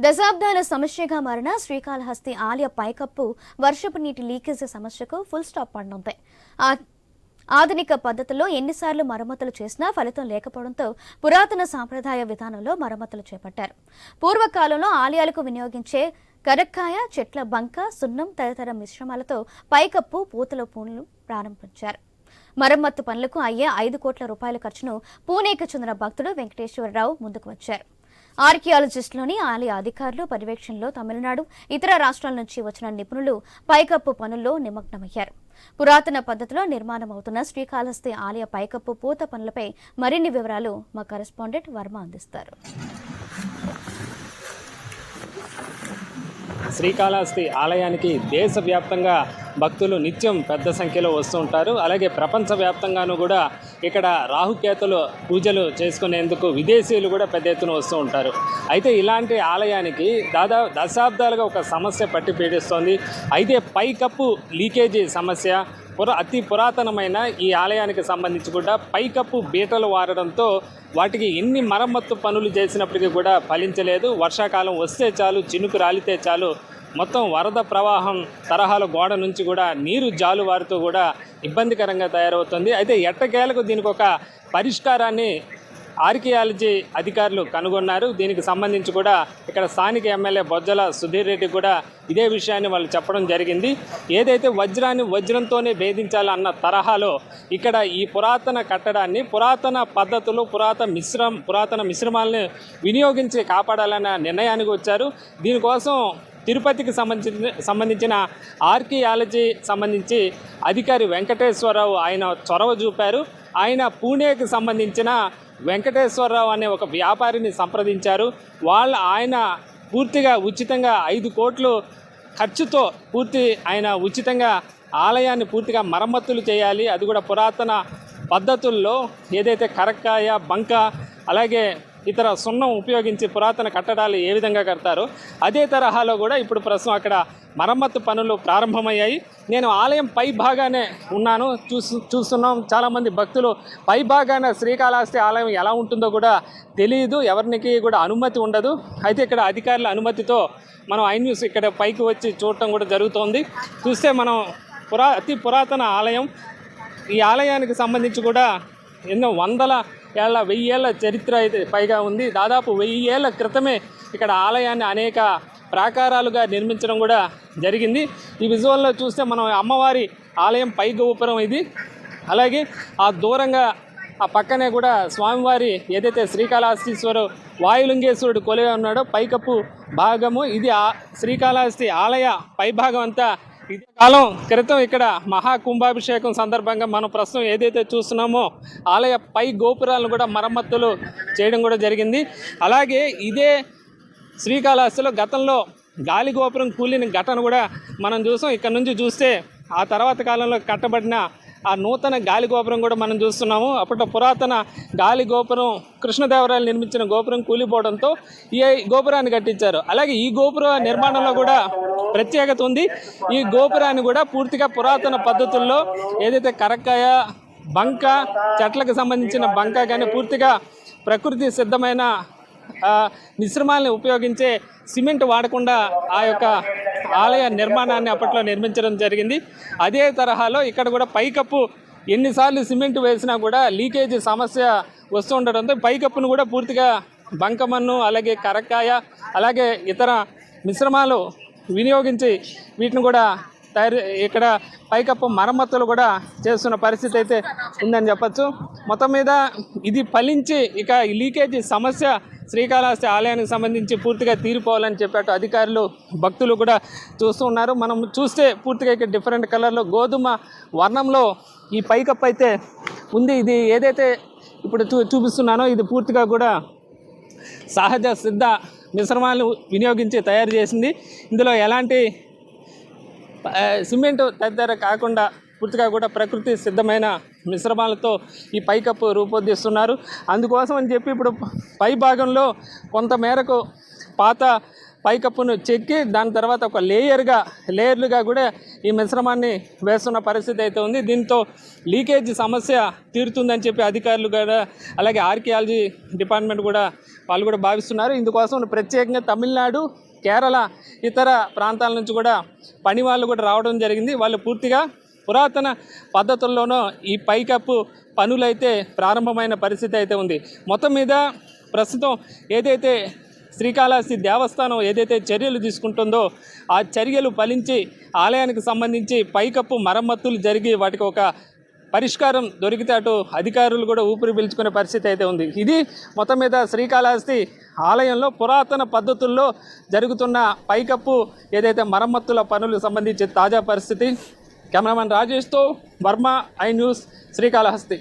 దశాబ్దాల సమస్యగా మారిన శ్రీకాళహస్తి ఆలయ పైకప్పు వర్షపు నీటి లీకేజీ సమస్యకు ఫుల్ స్టాప్ పడనుంది. ఆ- ఆధునిక పద్ధతిలో ఎన్నిసార్లు మరమ్మతులు చేసినా ఫలితం లేకపోవడంతో పురాతన సాంప్రదాయ విధానంలో మరమ్మతులు చేపట్టారు. పూర్వకాలంలో ఆలయాలకు వినియోగించే కరక్కాయ చెట్ల బంక సున్నం తదితర మిశ్రమాలతో పైకప్పు పూతల పూలు ప్రారంభించారు. మరమ్మత్తు పనులకు అయ్యే ఐదు కోట్ల రూపాయల ఖర్చును పూణేకి చెందిన భక్తుడు వెంకటేశ్వరరావు ముందుకు వచ్చారు. ఆర్కియాలజిస్ట్లోని ఆలయ అధికారులు పర్యవేక్షణలో తమిళనాడు ఇతర రాష్ట్రాల నుంచి వచ్చిన నిపుణులు పైకప్పు పనుల్లో నిమగ్నమయ్యారు. పురాతన పద్ధతిలో నిర్మాణం అవుతున్న శ్రీకాళహస్తి ఆలయ పైకప్పు పూత పనులపై మరిన్ని వివరాలు మా కరెస్పాండెంట్ వర్మ అందిస్తారు. శ్రీకాళహస్తి ఆలయానికి దేశవ్యాప్తంగా భక్తులు నిత్యం పెద్ద సంఖ్యలో వస్తూ ఉంటారు. అలాగే ప్రపంచవ్యాప్తంగాను కూడా ఇక్కడ రాహుకేతులు పూజలు చేసుకునేందుకు విదేశీయులు కూడా పెద్ద ఎత్తున వస్తూ ఉంటారు. అయితే ఇలాంటి ఆలయానికి దాదాపు దశాబ్దాలుగా ఒక సమస్య పట్టి పీడిస్తోంది. అయితే పైకప్పు లీకేజీ సమస్య పుర అతి పురాతనమైన ఈ ఆలయానికి సంబంధించి కూడా పైకప్పు బీటలు వారడంతో వాటికి ఎన్ని మరమ్మత్తు పనులు చేసినప్పటికీ కూడా ఫలించలేదు. వర్షాకాలం వస్తే చాలు చినుకు రాలితే చాలు. మొత్తం వరద ప్రవాహం తరహాల గోడ నుంచి కూడా నీరు జాలువారుతూ కూడా ఇబ్బందికరంగా తయారవుతుంది. అయితే ఎట్టకేలకు దీనికి ఒక పరిష్కారాన్ని ఆర్కియాలజీ అధికారులు కనుగొన్నారు. దీనికి సంబంధించి కూడా ఇక్కడ స్థానిక ఎమ్మెల్యే బొజ్జల సుధీర్ రెడ్డి కూడా ఇదే విషయాన్ని వాళ్ళు చెప్పడం జరిగింది. ఏదైతే వజ్రాన్ని వజ్రంతోనే భేదించాలన్న తరహాలో ఇక్కడ ఈ పురాతన కట్టడాన్ని పురాతన పద్ధతులు పురాతన మిశ్రమ పురాతన మిశ్రమాలను వినియోగించి కాపాడాలన్న నిర్ణయానికి వచ్చారు. దీనికోసం తిరుపతికి సంబంధించిన సంబంధించిన ఆర్కియాలజీ సంబంధించి అధికారి వెంకటేశ్వరరావు ఆయన చొరవ చూపారు. ఆయన పూణేకి సంబంధించిన వెంకటేశ్వరరావు అనే ఒక వ్యాపారిని సంప్రదించారు. వాళ్ళ ఆయన పూర్తిగా ఉచితంగా ఐదు కోట్లు ఖర్చుతో పూర్తి ఆయన ఉచితంగా ఆలయాన్ని పూర్తిగా మరమ్మతులు చేయాలి. అది కూడా పురాతన పద్ధతుల్లో ఏదైతే కరక్కాయ బంక అలాగే ఇతర సున్నం ఉపయోగించి పురాతన కట్టడాలు ఏ విధంగా కడతారో? అదే తరహాలో కూడా ఇప్పుడు ప్రస్తుతం అక్కడ మరమ్మతు పనులు ప్రారంభమయ్యాయి. నేను ఆలయం పై భాగానే ఉన్నాను. చూసు చూస్తున్నాం. చాలామంది భక్తులు పై భాగాన శ్రీకాళహస్తి ఆలయం ఎలా ఉంటుందో కూడా తెలియదు ఎవరికి కూడా అనుమతి ఉండదు. అయితే ఇక్కడ అధికారుల అనుమతితో మనం ఐ న్యూస్ ఇక్కడ పైకి వచ్చి చూడటం కూడా జరుగుతోంది. చూస్తే మనం పురా అతి పురాతన ఆలయం. ఈ ఆలయానికి సంబంధించి కూడా ఎన్నో వందల ఏళ్ళ వెయ్యి ఏళ్ళ చరిత్ర అయితే పైగా ఉంది. దాదాపు వెయ్యి ఏళ్ళ క్రితమే ఇక్కడ ఆలయాన్ని అనేక ప్రాకారాలుగా నిర్మించడం కూడా జరిగింది. ఈ విజువల్లో చూస్తే మనం అమ్మవారి ఆలయం పై గోపురం ఇది. అలాగే ఆ దూరంగా ఆ పక్కనే కూడా స్వామివారి ఏదైతే శ్రీకాళహస్తీశ్వరు వాయులింగేశ్వరుడు కొలువై ఉన్నాడో పైకప్పు భాగము. ఇది ఆ శ్రీకాళహస్తి ఆలయ పైభాగం అంతా కాలం క్రితం ఇక్కడ మహా కుంభాభిషేకం సందర్భంగా మనం ప్రస్తుతం ఏదైతే చూస్తున్నామో ఆలయ పై గోపురాలను కూడా మరమ్మతులు చేయడం కూడా జరిగింది. అలాగే ఇదే శ్రీకాళహస్తిలో గతంలో గాలి గోపురం కూలిన ఘటన కూడా మనం చూసాం. ఇక్కడ నుంచి చూస్తే ఆ తర్వాత కాలంలో కట్టబడిన ఆ నూతన గాలి గోపురం కూడా మనం చూస్తున్నాము. అప్పట్లో పురాతన గాలి గోపురం కృష్ణదేవరాయలు నిర్మించిన గోపురం కూలిపోవడంతో ఈ గోపురాన్ని కట్టించారు. అలాగే ఈ గోపుర నిర్మాణంలో కూడా ప్రత్యేకత ఉంది. ఈ గోపురాన్ని కూడా పూర్తిగా పురాతన పద్ధతుల్లో ఏదైతే కరక్కాయ బంక చెట్లకు సంబంధించిన బంక కానీ పూర్తిగా ప్రకృతి సిద్ధమైన మిశ్రమాలను ఉపయోగించే సిమెంట్ వాడకుండా ఆ యొక్క ఆలయ నిర్మాణాన్ని అప్పట్లో నిర్మించడం జరిగింది. అదే తరహాలో ఇక్కడ కూడా పైకప్పు ఎన్నిసార్లు సిమెంట్ వేసినా కూడా లీకేజ్ సమస్య వస్తూ ఉండడంతో పైకప్పును కూడా పూర్తిగా బంకమన్ను అలాగే కరక్కాయ అలాగే ఇతర మిశ్రమాలు వినియోగించి వీటిని కూడా తయారు ఇక్కడ పైకప్పు మరమ్మతులు కూడా చేస్తున్న పరిస్థితి అయితే ఉందని చెప్పచ్చు. మొత్తం మీద ఇది ఫలించి ఇక లీకేజీ సమస్య శ్రీకాళహస్తి ఆలయానికి సంబంధించి పూర్తిగా తీరిపోవాలని చెప్పారు అధికారులు భక్తులు కూడా చూస్తూ ఉన్నారు. మనం చూస్తే పూర్తిగా ఇక్కడ డిఫరెంట్ కలర్లో గోధుమ వర్ణంలో ఈ పైకప్పు అయితే ఉంది. ఇది ఏదైతే ఇప్పుడు చూ చూపిస్తున్నానో ఇది పూర్తిగా కూడా సహజ సిద్ధ మిశ్రమాలను వినియోగించి తయారు చేసింది. ఇందులో ఎలాంటి సిమెంట్ తదితర కాకుండా పూర్తిగా కూడా ప్రకృతి సిద్ధమైన మిశ్రమాలతో ఈ పైకప్పు రూపొందిస్తున్నారు. అందుకోసం అని చెప్పి ఇప్పుడు పై భాగంలో కొంత మేరకు పాత పైకప్పును చెక్కి దాని తర్వాత ఒక లేయర్గా లేయర్లుగా కూడా ఈ మిశ్రమాన్ని వేస్తున్న పరిస్థితి అయితే ఉంది. దీంతో లీకేజ్ సమస్య తీరుతుందని చెప్పి అధికారులు కూడా అలాగే ఆర్కియాలజీ డిపార్ట్మెంట్ కూడా వాళ్ళు కూడా భావిస్తున్నారు. ఇందుకోసం ప్రత్యేకంగా తమిళనాడు కేరళ ఇతర ప్రాంతాల నుంచి కూడా పని వాళ్ళు కూడా రావడం జరిగింది. వాళ్ళు పూర్తిగా పురాతన పద్ధతుల్లోనూ ఈ పైకప్పు పనులైతే ప్రారంభమైన పరిస్థితి అయితే ఉంది. మొత్తం మీద ప్రస్తుతం ఏదైతే శ్రీకాళహస్తి దేవస్థానం ఏదైతే చర్యలు తీసుకుంటుందో ఆ చర్యలు ఫలించి ఆలయానికి సంబంధించి పైకప్పు మరమ్మతులు జరిగి వాటికి ఒక పరిష్కారం దొరికితే అటు అధికారులు కూడా ఊపిరి పీల్చుకునే పరిస్థితి అయితే ఉంది. ఇది మొత్తం మీద శ్రీకాళహస్తి ఆలయంలో పురాతన పద్ధతుల్లో జరుగుతున్న పైకప్పు ఏదైతే మరమ్మతుల పనులకు సంబంధించి తాజా పరిస్థితి. కెమెరామెన్ రాజేష్తో వర్మ ఐ న్యూస్ శ్రీకాళహస్తి.